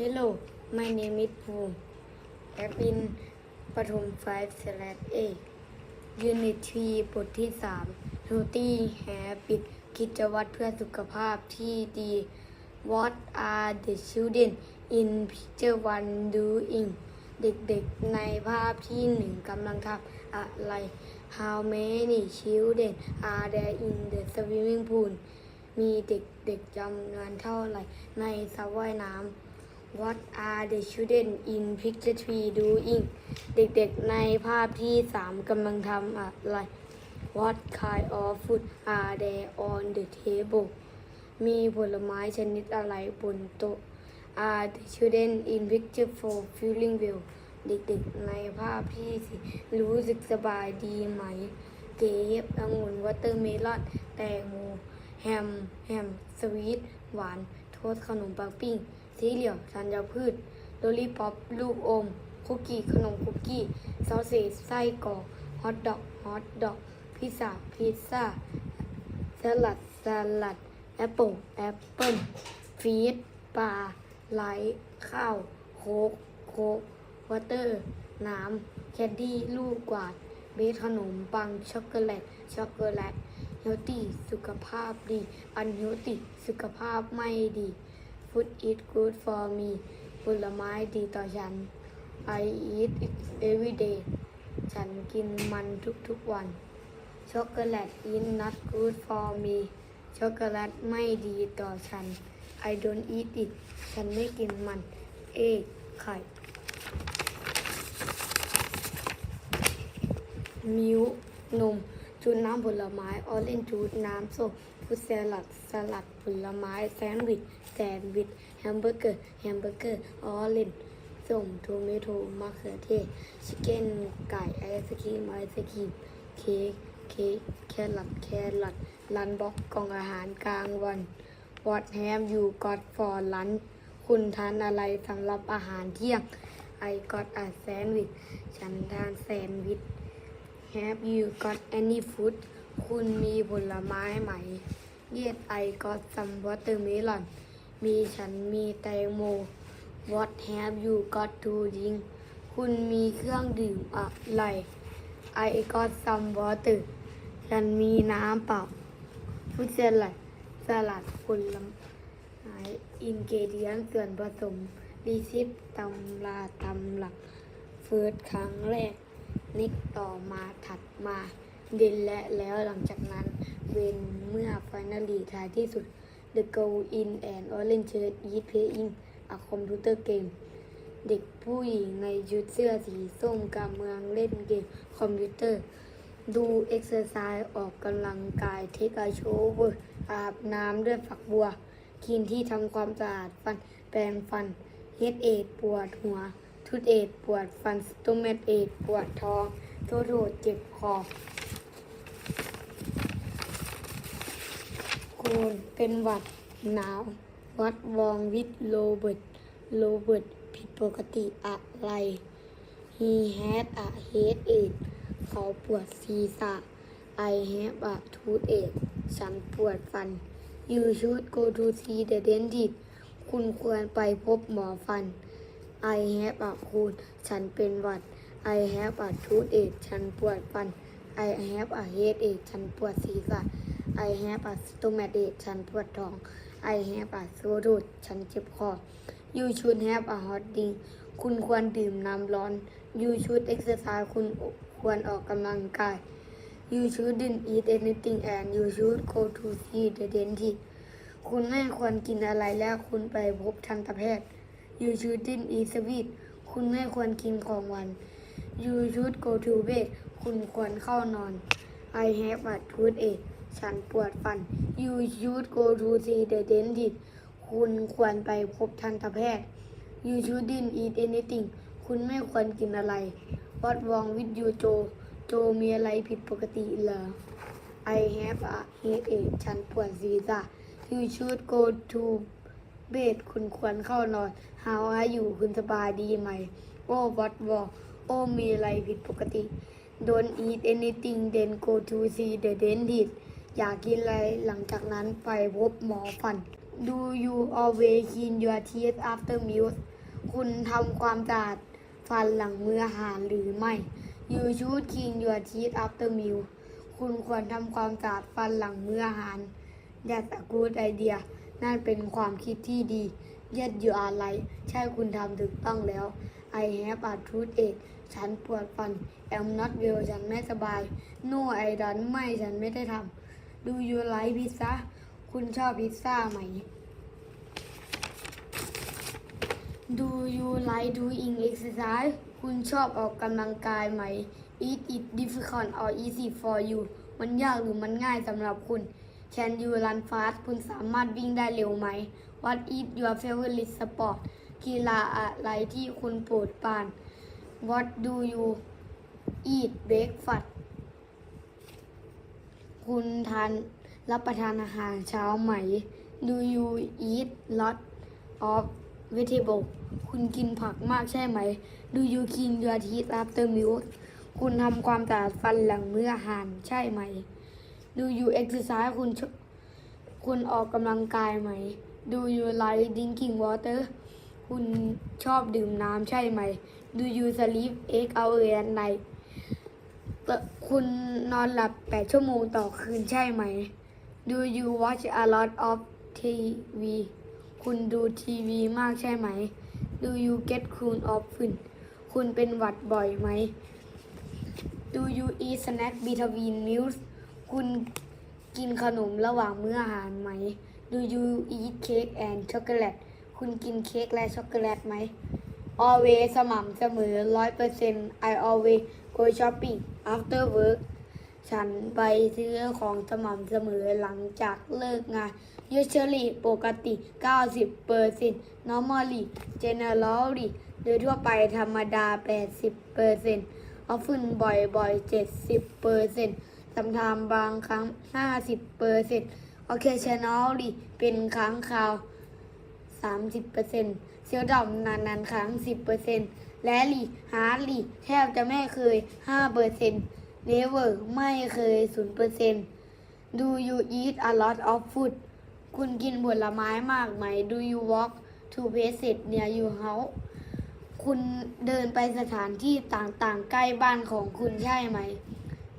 Hello my name is ภูมิ I'm in ปฐม5 slash A Unit 3บทที่ 3 Healthy Habit กิจวัตรเพื่อสุขภาพที่ดี What are the children in picture one doing เด็กๆในภาพที่หนึ่งกำลังทำอะไร How many children are there in the swimming pool มีเด็กๆจำนวนเท่าไหร่ในสระว่ายน้ำ What are the children in picture three doing เด็กๆในภาพที่สามกำลังทำอะไร What kind of food are there on the table มีผลไม้ชนิดอะไรบนโต๊ะ Are the children in picture four feeling well เด็กๆในภาพที่สี่รู้สึกสบายดีไหม เกฟองุ่นวอเตอร์เมลอนแตงโมแฮม แฮม สวีท หวาน โทสต์ขนมปังปิ้ง สีเหลี่ยมธัญพืชโลลี่ป๊อปลูกอม คุกกี้ ขนมคุกกี้ ซอสเซไส้กรอกฮอทดอกฮอทดอกพิซซ่าพิซซ่าสลัดสลัดแอปเปิลแอปเปิลฟีดปลาไลท์ข้าว โค้กโค้กวอเตอร์น้ำแคนดี้ลูกกวาด เบสขนมปัง ช็อกโกแลต ช็อกโกแลตเฮลตี้สุขภาพดี อันเฮลตี้สุขภาพไม่ดี Food is good for me ผลไม้ดีต่อฉัน I eat it every day ฉันกินมันทุกๆวันช็อกโกแลต is not good for me ช็อกโกแลตไม่ดีต่อฉัน I don't eat it ฉันไม่กินมัน เอกไข่ มิลค์นม จูนน้ำผลไม้ออเรนจ์จูน้ำส้มฟุตสลัดสลัดผลไม้แซนด์วิชแซนด์วิชแฮมเบอร์เกอร์แฮมเบอร์เกอร์ออเรนจ์ส้มโทเมโตมะเขือเทศชิคเก้นไก่ไอศครีมไอศครีมเค้กเค้กแครอทแครอทลันบ็อกกล่องอาหารกลางวัน What have you got for lunch คุณทานอะไรสำหรับอาหารเที่ยง I got a sandwich ฉันทานแซนด์วิช Have you got any fruit คุณมีผลไม้ไหม Yes I got some watermelon มีฉันมีแตงโม What have you got to drink คุณมีเครื่องดื่มอะไร I got some water ฉันมีน้ำเปล่าฟุตสลัดสลัดผลไม้อินเกเดียนส่วนผสมรีซิปตำราตำหลักเฟิร์สครั้งแรก นิกต่อมาถัดมาเดนและแล้วหลังจากนั้นเวนเมื่อไฟนาลีท้ายที่สุด The Girl in an Orange Shirt is playing a computer game เด็กผู้หญิงในชุดเสื้อสีส้มกำลังเล่นเกมคอมพิวเตอร์ ดูเอ็กซ์ไซส์ออกกำลังกายเทคไอโชเวอร์อาบน้ำด้วยฝักบัวครีนที่ทำความสะอาดฟันแปรงฟันเฮ็ดเอดปวดหัว ทุดเอดปวดฟันสตูเมตเอดปวดท้องโทโทเจ็บคอโคนเป็นหวัดหนาว วัดวองวิทโรเบิร์ตโรเบิร์ตผิดปกติอะไร He had a headache เขาปวดศีรษะ I have a toothache ฉันปวดฟัน You should go to see the dentist คุณควรไปพบหมอฟัน I have a cold ฉันเป็นหวัด I have a toothache ฉันปวดฟัน I have a headache ฉันปวดศีรษะ I have a stomachache ฉันปวดท้อง I have a sore throat ฉันเจ็บคอ You should have a hot drink คุณควรดื่มน้ำร้อน You should exercise คุณควรออกกำลังกาย You shouldn't eat anything and you should go to see the dentist คุณไม่ควรกินอะไรและคุณไปพบทันตแพทย์ You shouldn't eat sweet คุณไม่ควรกินของหวาน You should go to bed คุณควรเข้านอน I have a toothache ฉันปวดฟัน You should go to see the dentist คุณควรไปพบทันตแพทย์ You shouldn't eat anything คุณไม่ควรกินอะไร What wrong with you โจโจมีอะไรผิดปกติเหรอ I have a headache ฉันปวดศีรษะ You should go to bed คุณควรเข้านอน How are you คุณสบายดีไหม Oh what wrong โอ้มีอะไรผิดปกติ Don't eat anything then go to see the dentist อยากกินอะไรหลังจากนั้นไปพบหมอฟัน Do you always clean your teeth after meals คุณทำความสะอาดฟันหลังมื้ออาหารหรือไม่ You should clean your teeth after meal คุณควรทำความสะอาดฟันหลังมื้ออาหาร That's a good idea นั่นเป็นความคิดที่ดี Yes you are right ใช่คุณทำถูกต้องแล้ว I have a toothache ฉันปวดฟัน I'm not well ฉันไม่สบาย No I don't ไม่ฉันไม่ได้ทำ Do you like pizza คุณชอบพิซซ่าไหม Do you like doing exercise คุณชอบออกกำลังกายไหม Is it difficult or easy for you มันยากหรือมันง่ายสำหรับคุณ Can you run fast คุณสามารถวิ่งได้เร็วไหม What is your favorite sport กีฬาอะไรที่คุณโปรดปราน What do you eat breakfast คุณทานรับประทานอาหารเช้าไหม Do you eat lot of vegetable คุณกินผักมากใช่ไหม Do you clean your teeth after meals คุณทำความสะอาดฟันหลังมื้ออาหารใช่ไหม Do you exercise คุณคุณออกกำลังกายไหม Do you like drinking water คุณชอบดื่มน้ำใช่ไหม Do you sleep 8 hours at night คุณนอนหลับ 8 ชั่วโมงต่อคืนใช่ไหม Do you watch a lot of TV คุณดูทีวีมากใช่ไหม Do you get cold often คุณเป็นหวัดบ่อยไหม Do you eat snack between meals คุณกินขนมระหว่างมื้ออาหารไหม Do you eat cake and chocolate คุณกินเค้กและช็อกโกแลตไหม Always สม่ำเสมอ100% I always go shopping after work ฉันไปซื้อของสม่ำเสมอหลังจากเลิกงาน Usually ปกติ 90% Normally Generally โดยทั่วไปธรรมดา 80% Often บ่อยๆ70% Sometimes บางครั้ง 50% Occasionally เป็นครั้งคราว 30%เซลล์ดอมนานนานๆครั้ง 10%และลีฮาร์ลีแทบจะไม่เคย5% Never ไม่เคย0% Do you eat a lot of food คุณกินผลไม้มากไหม Do you walk to places near your house คุณเดินไปสถานที่ต่างๆ ใกล้บ้านของคุณใช่ไหม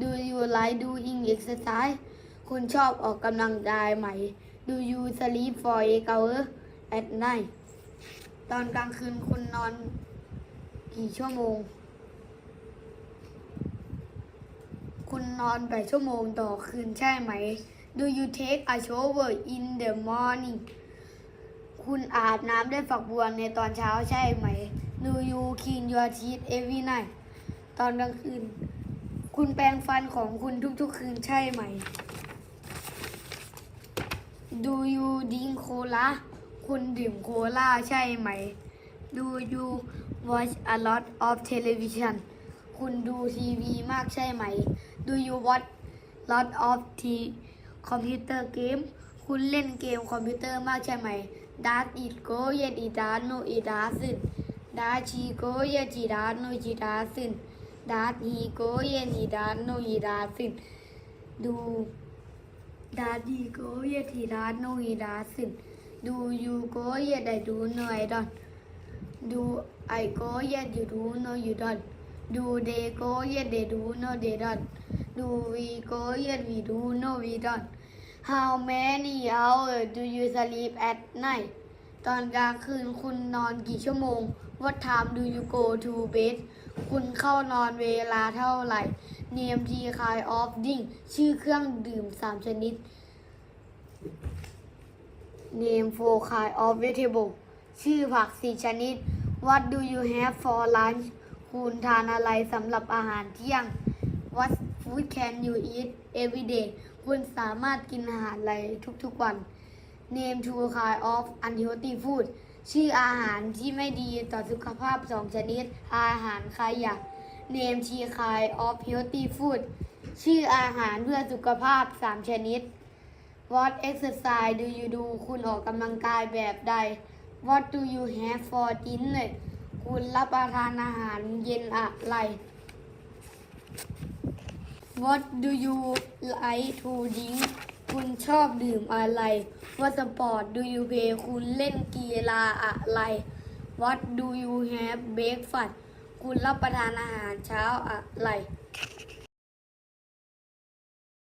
Do you like doing exercise คุณชอบออกกำลังกายไหม Do you sleep for eight hours at night ตอนกลางคืนคุณนอนกี่ชั่วโมง คุณนอนแปดชั่วโมงต่อคืนใช่ไหม Do you take a shower in the morning คุณอาบน้ำด้วยฝักบัวในตอนเช้าใช่ไหม Do you clean your teeth every night ตอนกลางคืน คุณแปรงฟันของคุณทุกๆ คืนใช่ไหม Do you drink cola คุณดื่มโคลาใช่ไหม Do you watch a lot of television คุณดูทีวีมากใช่ไหม Do you watch lot of t computer game คุณเล่นเกมคอมพิวเตอร์มากใช่ไหม Does it go yes it does no it doesn't Does she go yes she does no she doesn't Does he go yes he does no he doesn't Do Does he go yes he does no he doesn't Do you go yes I do no I don't Do I go yes you do no you don't Do they go yes they do no they don't Do we go yes we do no we don't How many hours do you sleep at night ตอนกลางคืนคุณนอนกี่ชั่วโมง What time do you go to bed คุณเข้านอนเวลาเท่าไหร่ Name the kind of drink ชื่อเครื่องดื่มสามชนิด Name four kind of vegetable ชื่อผักสี่ชนิด What do you have for lunch คุณทานอะไรสำหรับอาหารเที่ยง What food can you eat every day คุณสามารถกินอาหารอะไรทุกๆวัน Name two kind of unhealthy food ชื่ออาหารที่ไม่ดีต่อสุขภาพสองชนิด อาหารขยะ Name three kind of healthy food ชื่ออาหารเพื่อสุขภาพสามชนิด What exercise do you do คุณออกกำลังกายแบบใด What do you have for dinner คุณรับประทานอาหารเย็นอะไร What do you like to drink คุณชอบดื่มอะไร What sport do you play คุณเล่นกีฬาอะไร What do you have breakfast คุณรับประทานอาหารเช้าอะไร